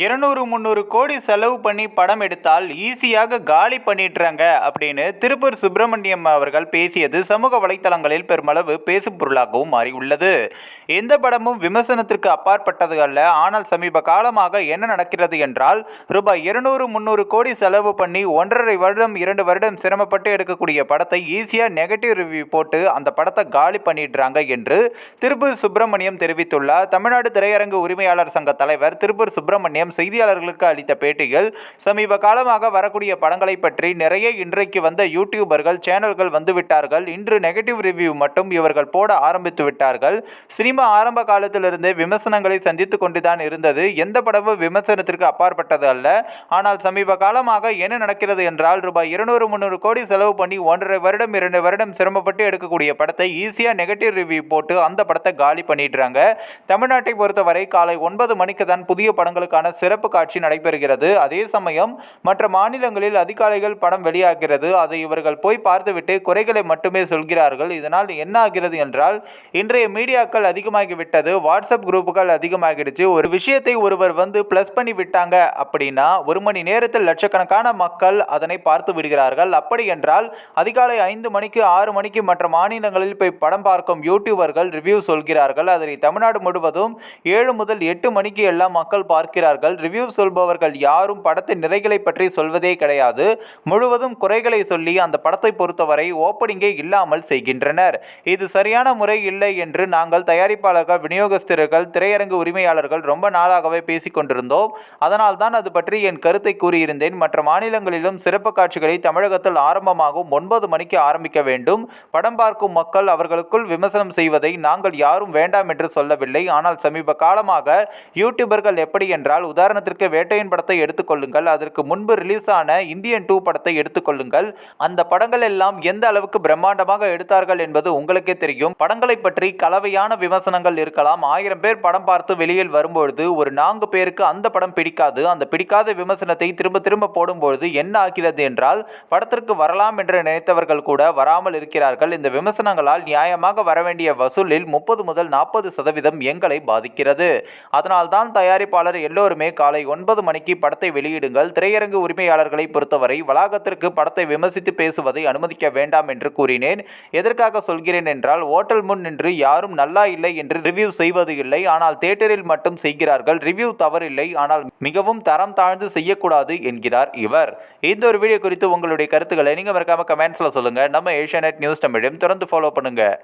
இருநூறு முந்நூறு கோடி செலவு பண்ணி படம் எடுத்தால் ஈஸியாக காலி பண்ணிடுறாங்க அப்படின்னு திருப்பூர் சுப்பிரமணியம் அவர்கள் பேசியது சமூக வலைத்தளங்களில் பெருமளவு பேசும் பொருளாகவும் மாறியுள்ளது. எந்த படமும் விமர்சனத்திற்கு அப்பாற்பட்டது அல்ல. ஆனால் சமீப காலமாக என்ன நடக்கிறது என்றால் ரூபாய் இருநூறு முந்நூறு கோடி செலவு பண்ணி ஒன்றரை வருடம் இரண்டு வருடம் சிரமப்பட்டு எடுக்கக்கூடிய படத்தை ஈஸியாக நெகட்டிவ் ரிவ்யூ போட்டு அந்த படத்தை காலி பண்ணிடுறாங்க என்று திருப்பூர் சுப்பிரமணியம் தெரிவித்துள்ளார். தமிழ்நாடு திரையரங்கு உரிமையாளர் சங்க தலைவர் திருப்பூர் சுப்பிரமணியம் செய்தியாளர்களுக்கு அளித்த பேட்டியில் சமீப காலமாக வரக்கூடிய படங்களை பற்றி நிறைய இன்றைக்கு வந்த யூடியூபர்கள் சேனல்கள் வந்துவிட்டார்கள். இன்று நெகட்டிவ் ரிவ்யூ மட்டும் இவர்கள் போட ஆரம்பித்து விட்டார்கள். சினிமா ஆரம்ப காலத்திலிருந்தே விமர்சனங்களை சந்தித்து கொண்டுதான் இருந்தது. எந்த படமும் விமர்சனத்திற்கு அப்பாற்பட்டது அல்ல. ஆனால் சமீப காலமாக என்ன நடக்கிறது என்றால் ரூபாய் இருநூறு முந்நூறு கோடி செலவு பண்ணி ஒன்றரை வருடம் இரண்டு வருடம் சிரமப்பட்டு எடுக்கக்கூடிய படத்தை ஈஸியாக நெகட்டிவ் ரிவ்யூ போட்டு அந்த படத்தை காலி பண்ணிடுறாங்க. தமிழ்நாட்டை பொறுத்தவரை காலை ஒன்பது மணிக்கு தான் புதிய படங்களுக்கான சிறப்பு காட்சி நடைபெறுகிறது. அதே சமயம் மற்ற மாநிலங்களில் அதிகாலைகள் படம் வெளியாகிறது. அதை இவர்கள் போய் பார்த்துவிட்டு குறைகளை மட்டுமே சொல்கிறார்கள். இதனால் என்ன ஆகிறது என்றால் இன்றைய மீடியாக்கள் அதிகமாகிவிட்டது. வாட்ஸ்அப் குரூப்புகள் அதிகமாகிடுச்சு. ஒரு விஷயத்தை ஒருவர் வந்து ப்ளஸ் பண்ணி விட்டாங்க அப்படின்னா ஒரு மணி நேரத்தில் லட்சக்கணக்கான மக்கள் அதனை பார்த்து விடுகிறார்கள். அப்படி என்றால் அதிகாலை ஐந்து மணிக்கு ஆறு மணிக்கு மற்ற மாநிலங்களில் போய் படம் பார்க்கும் யூடியூபர்கள் ரிவ்யூ சொல்கிறார்கள். அதனை தமிழ்நாடு முழுவதும் ஏழு முதல் எட்டு மணிக்கு எல்லாம் மக்கள் பார்க்கிறார்கள். ரிவ்யூ சொல்பவர்கள் யாரும் படத்தின் நிறைகளை பற்றி சொல்வதே கிடையாது. முழுவதும் குறைகளை சொல்லி அந்த படத்தை பொறுத்தவரை ஓப்பனிங்கே இல்லாமல் செய்கின்றனர். இது சரியான முறை இல்லை என்று நாங்கள் தயாரிப்பாளர்கள் விநியோகஸ்தர்கள் திரையரங்கு உரிமையாளர்கள் ரொம்ப நாளாகவே பேசிக் கொண்டிருந்தோம். அதனால் தான் அது பற்றி என் கருத்தை கூறியிருந்தேன். மற்ற மாநிலங்களிலும் சிறப்பு காட்சிகளை தமிழகத்தில் ஆரம்பமாகும் ஒன்பது மணிக்கு ஆரம்பிக்க வேண்டும். படம் பார்க்கும் மக்கள் அவர்களுக்குள் விமர்சனம் செய்வதை நாங்கள் யாரும் வேண்டாம் என்று சொல்லவில்லை. ஆனால் சமீப காலமாக யூடியூபர்கள் எப்படி என்றால் உதாரணத்திற்கு வேட்டையின் படத்தை எடுத்துக்கொள்ளுங்கள். அதற்கு முன்பு ரிலீஸ் ஆன இந்தியன் டூ படத்தை எடுத்துக்கொள்ளுங்கள். அந்த படங்கள் எல்லாம் எந்த அளவுக்கு பிரம்மாண்டமாக எடுத்தார்கள் என்பது உங்களுக்கே தெரியும். படங்களை பற்றி கலவையான விமர்சனங்கள் இருக்கலாம். ஆயிரம் பேர் படம் பார்த்து வெளியில் வரும்பொழுது ஒரு நான்கு பேருக்கு அந்த படம் பிடிக்காது. அந்த பிடிக்காத விமர்சனத்தை திரும்ப திரும்ப போடும்பொழுது என்ன ஆகிறது என்றால் படத்திற்கு வரலாம் என்று நினைத்தவர்கள் கூட வராமல் இருக்கிறார்கள். இந்த விமர்சனங்களால் நியாயமாக வர வேண்டிய வசூலில் முப்பது முதல் நாற்பது சதவீதம் எங்களை பாதிக்கிறது. அதனால்தான் தயாரிப்பாளர் எல்லோருமே காலை ஒன்பது மணிக்கு படத்தை வெளியிடுங்கள். திரையரங்கு உரிமையாளர்களை பொறுத்தவரை வளாகத்திற்கு படத்தை விமர்சித்து பேசுவதை அனுமதிக்க வேண்டாம் என்று கூறினேன். எதற்காக சொல்கிறேன் என்றால் ஓட்டல் முன் நின்று யாரும் நல்லா இல்லை என்று ரிவ்யூ செய்வது இல்லை. ஆனால் தியேட்டரில் மட்டும் செய்கிறார்கள். ரிவ்யூ தவறில்லை. ஆனால் மிகவும் தரம் தாழ்ந்து செய்யக்கூடாது என்கிறார் இவர். இந்த ஒரு வீடியோ குறித்து உங்களுடைய கருத்துக்களை நீங்கள் மறக்காம கமெண்ட்ஸில் சொல்லுங்கள் நம்ம ஏஷியா நியூஸ் தமிழையும் தொடர்ந்து ஃபாலோ பண்ணுங்கள்